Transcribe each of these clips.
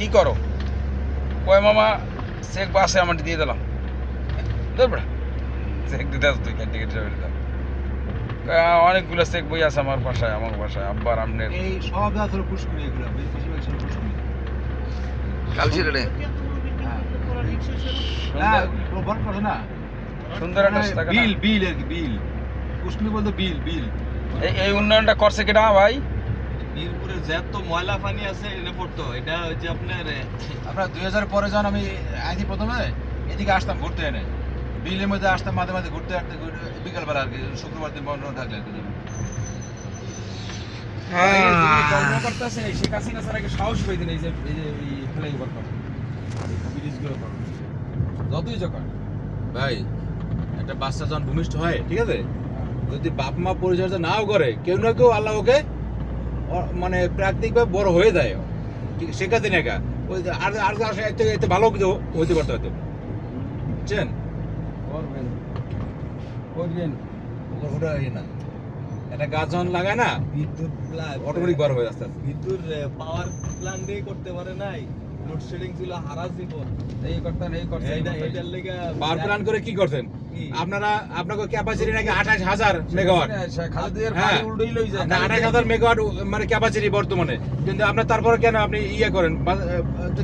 কি করো? কয় মামা চেক বাসে আমার দিয়ে দিলাম। ধরবে চেক দিতে আসতো তুই টিকিট ড্রাইভার দাও অনেকগুলো চেক বই আছে আমার বাসায় আমার বাসায় আব্বার আমনের। এই সব আসলে পুষ্কুনি এগুলো পুষ্কুনি না সুন্দর একটা বিল বিল আর বিল। পুষ্কুনি বলতে বিল বিল। এই এই উন্নয়নটা করছে কিনা ভাই? বীরপুরে যত ময়লা পানি আছে এনে পড়তো। এটা হচ্ছে আপনার আপনার দুই হাজার পরে যখন আমি আইনি প্রথমে এদিকে আসতাম ঘুরতে এনে। বিলের মধ্যে আসতাম মাঝে মাঝে ঘুরতে আসতে বিকালবেলা আর কি শুক্রবার দিন বন্ধ থাকলে আর কি কর্মকর্তা শেখ হাসিনা স্যার সাহস পেয়ে এই যে এই যে এই ফ্লাইওভার ব্রিজগুলো যতই যখন ভাই একটা বাচ্চা যখন ভূমিষ্ঠ হয় ঠিক আছে? যদি বাপ মা পরিচর্যা নাও করে কেউ না কেউ আল্লাহ ওকে মানে প্রাকৃতিকভাবে বড় হয়ে যায়। শেখাতে না একা। ওই আর আর এতে এতে ভালো হইতে পারতো হয়তো। বুঝছেন? করবেন। করবেন। ওটা- না। একটা গাছ যখন লাগায় না বিদ্যুৎ অটোমেটিক বড় হয়ে আস্তে বিদ্যুৎ পাওয়ার প্ল্যান্ট দিয়ে করতে পারে নাই। লোডশেডিং ছিল হারা জীবন। এই করতেন এই করতেন এটার লেগে পাওয়ার প্ল্যান করে কি করছেন? কি? আপনারা আপনাকে ক্যাপাসিটি নাকি আঠাশ হাজার মেগাওয়াট হ্যাঁ। পানি উল্টোই লই যায় না আঠাশ হাজার মেগাওয়াট মানে ক্যাপাসিটি বর্তমানে। কিন্তু আপনার তারপরে কেন আপনি ইয়ে করেন?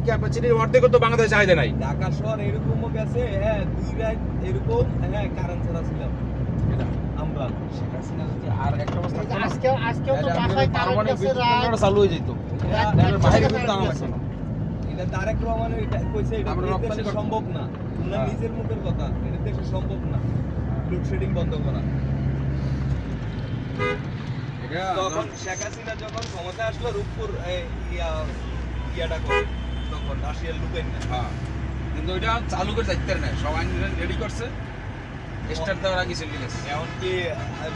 ক্যাপাসিটির অর্ধেক তো বাংলাদেশ চাহিদা নাই। ঢাকা শহর এরকমও গেছে হ্যাঁ দুই রাত এরকম হ্যাঁ কারেন্ট ছাড়া ছিলাম। আমরা। শেখ হাসিনা যদি আর একটা অবস্থা থাকতো আজকে আজকেও তো বাসায় কারেন্ট গেছে রাত চালু হয়ে যেত। বাইরে কিন্তু। এটা তারেক কইছে এটা দেশে সম্ভব না। ওনার হ্যাঁ। নিজের মুখের কথা। এটা দেশে সম্ভব না। লোডশেডিং বন্ধ করা। তখন শেখ হাসিনা যখন ক্ষমতায় আসলো রূপপুর ইয়া ইয়াটা করে তখন রাশিয়ার লুকেন না হ্যাঁ। কিন্তু ওইটা চালু করে যাইতে না সবাই রেডি করছে। স্টার্ট দেওয়ার আগে চলে গেছে এমনকি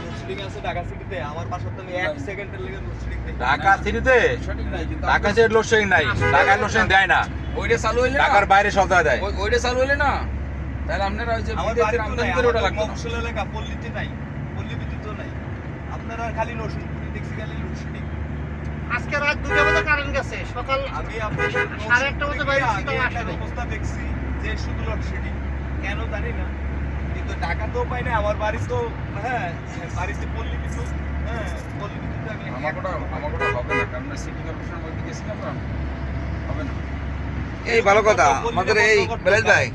লোডশেডিং আছে ঢাকা সিটিতে আমার বাসার তো আমি এক সেকেন্ডের লেগে লোডশেডিং দেখি। ঢাকা সিটিতে সঠিক নাই ঢাকা সিটির লোডশেডিং নাই। ঢাকায় লোডশেডিং দেয় না। ওইটা চালু হইলে ঢাকার বাইরে সব জায়গায় দেয়। ওইটা চালু হইলে না? তাহলে আপনারা ওই যে আমার আমদানি করে ওটা আমার লাগতো এলাকা পল্লীতে নাই। পল্লী বিদ্যুৎ নাই। আপনারা খালি নরসিংপুরে দেখছি খালি লোডশেডিং আজকে রাত দুটো বাজে কারেন্ট গেছে। সকাল আমি আপনাদের সাড়ে একটা বাজে বাইরে অবস্থা দেখছি যে শুধু লোডশেডিং কেন জানি না। কিন্তু ঢাকাতেও পাই না আমার বাড়ি তো হ্যাঁ বাড়িতে পল্লী বিদ্যুৎ হ্যাঁ পল্লী বিদ্যুৎ আমি আমার আমার হবে না কারণ সিটি কর্পোরেশনের মধ্যে গেছিলাম তো হবে না। এই ভালো কথা আমাদের এই ভাই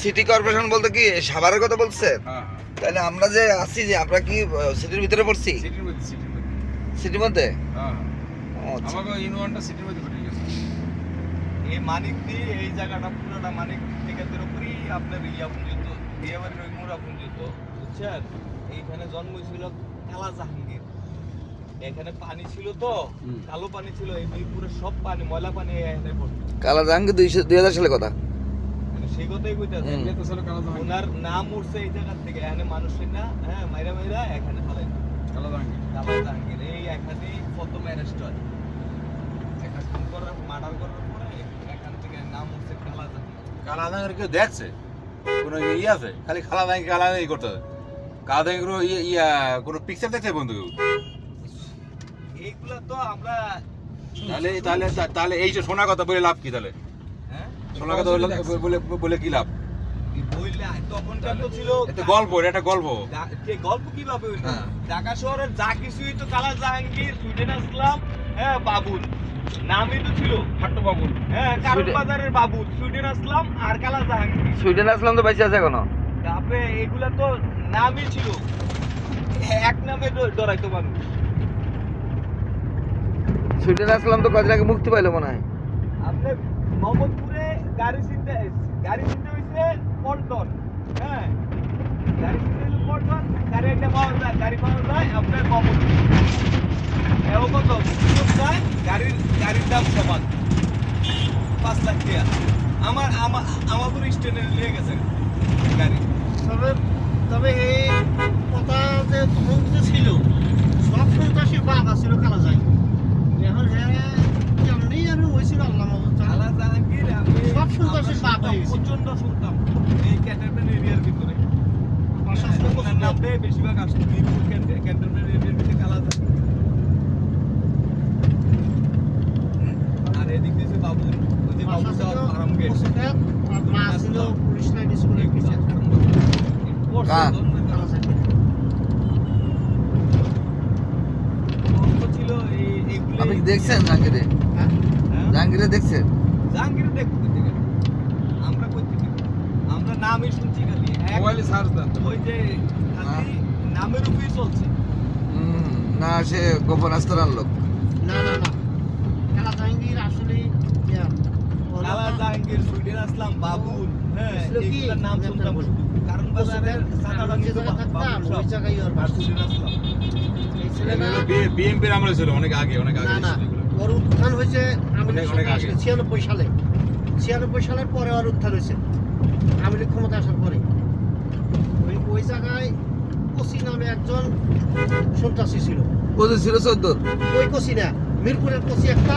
সিটি কর্পোরেশন বলতে কি সাভারের কথা বলছে? হ্যাঁ তাহলে আমরা যে আছি যে আমরা কি সিটির ভিতরে পড়ছি? সিটির মধ্যে মধ্যে। হ্যাঁ আচ্ছা। আমাকে ইউনিয়নটা সিটির মধ্যে ঘটে গেছে। এই মানিক দিয়ে এই জায়গাটা পুরোটা মানিক টিকাতের উপরই আপনার ইয়া বিয়েবাড়ির ওই মোড়া পর্যন্ত বুঝছেন? এইখানে জন্ম ছিল কালা জাহাঙ্গীর। এখানে পানি ছিল তো কালো পানি ছিল এই মিরপুরের সব পানি ময়লা পানি এখানে পড়তো। কালা জাহাঙ্গীর দুই হাজার সালে কথা? মানে সেই কথাই কইতাছে জাহাঙ্গীর। ওনার নাম উঠছে এই জায়গা থেকে। এখানে মানুষের না হ্যাঁ মাইরা মাইরা এখানে ফালাই কালো জাহাঙ্গীর। কালা জাহাঙ্গীর এই এখানে প্রথম অ্যারেস্ট হয়। এখানে করার মার্ডার করার পরে এখান থেকে নাম উঠছে কালা জাহাঙ্গীর। কালা দাঙ্গের কেউ দেখছে? কোনো ইয়ে আছে? খালি খালা দাঙ্গি কালা দাঙ্গি করতে হবে কালা দাঙ্গি কোনো ইয়ে ইয়া কোনো পিকচার দেখছে বন্ধু এইগুলা তো আমরা তাহলে তাহলে তাহলে এই যে শোনা কথা বলে লাভ কি তাহলে? হ্যাঁ? শোনা কথা বলে বলে কি লাভ? গল্প এটা একটা গল্প। গল্প কীভাবে হইল? হ্যাঁ। ঢাকা শহরের যা কিছুই তো কালা জাহাঙ্গীর সুইডেন আসলাম হ্যাঁ বাবুল। নামই তো ছিল। খাট্টু বাবুল হ্যাঁ কারণ বাজারের বাবুল সুইডেন আসলাম আর কালা জাহাঙ্গীর সুইডেন আসলাম তো আছে এখনও। তারপরে এগুলা তো নামই ছিল। এক নামে ডরাইতো মানুষ। সুইডেন আসলাম তো কদিন আগে মুক্তি পাইলো মনে হয়। আপনি মোহাম্মদপুরে গাড়ি চিনতে গাড়ি চিনতে হইছে পল্টন। হ্যাঁ গাড়ি চিনতে হইলে পল্টন গাড়ি একটা পাওয়া যায় গাড়ি পাওয়া যায় আপনার মোহাম্মদপুর। গাড়ির গাড়ির দাম সমান। পাঁচ লাখ টাকা আমার আমার আমাদের স্ট্যান্ডে নিয়ে গেছে গাড়ি। তবে তবে এই কথা যে তখন যে ছিল সব সন্ত্রাসীর বাপ আছিল কালা যায় এখন হ্যাঁ কেমনি যেন হয়েছিল আল্লাহ মাহবুব জানে। আমি সব সন্ত্রাসীর আমরা বাপ প্রচণ্ড শুনতাম এই ক্যান্টনমেন্ট এরিয়ার ভিতরে। দিয়ে বেশিরভাগ আসতো। ক্যান্টনমেন্ট এরিয়ার ভিতরে কালা এদিক দিয়েছে বাবুল বাসা ছিল কোচিঘাট আর মা ছিল পুলিশ লাইন স্কুলের টিচার কার? কালা জাহাঙ্গীর ছিল এই এইগুলো আপনি দেখছেন জাহাঙ্গীরে? হ্যাঁ? জাহাঙ্গীরে দেখছেন? জাহাঙ্গীর থেকে আমরা করতে আমরা নামই শুনছি খালি। মোবাইলে সার্চ দেন। ওই যে খালি নামের উপরেই চলছে। হুম, না সে গোপন আস্তরার লোক না না না কালা জাহাঙ্গীর আসলে ইয়া, ওর জাহাঙ্গীর সুইডেন আসলাম বাবুল। হ্যাঁ নাম আমি শুনতাম শুধু কারণ বাজারের সাদা রঙের জায়গায় থাকতাম ওই জায়গায় আর ছিল। সুইডেন আসলাম। এই আমলে ছিল অনেক আগে অনেক আগে না। ওর উত্থান হয়েছে আমি। ছিয়ানব্বই সালে। ছিয়ানব্বই সালের পরে ওর উত্থান হয়েছে। আওয়ামী লীগ ক্ষমতা আসার পরে। ওই ওই জায়গায় কোসি নামে একজন সন্ত্রাসী ছিল। কোথায় ছিল চোদ্দ ওই কোসি না মিরপুরের কোসি একটা।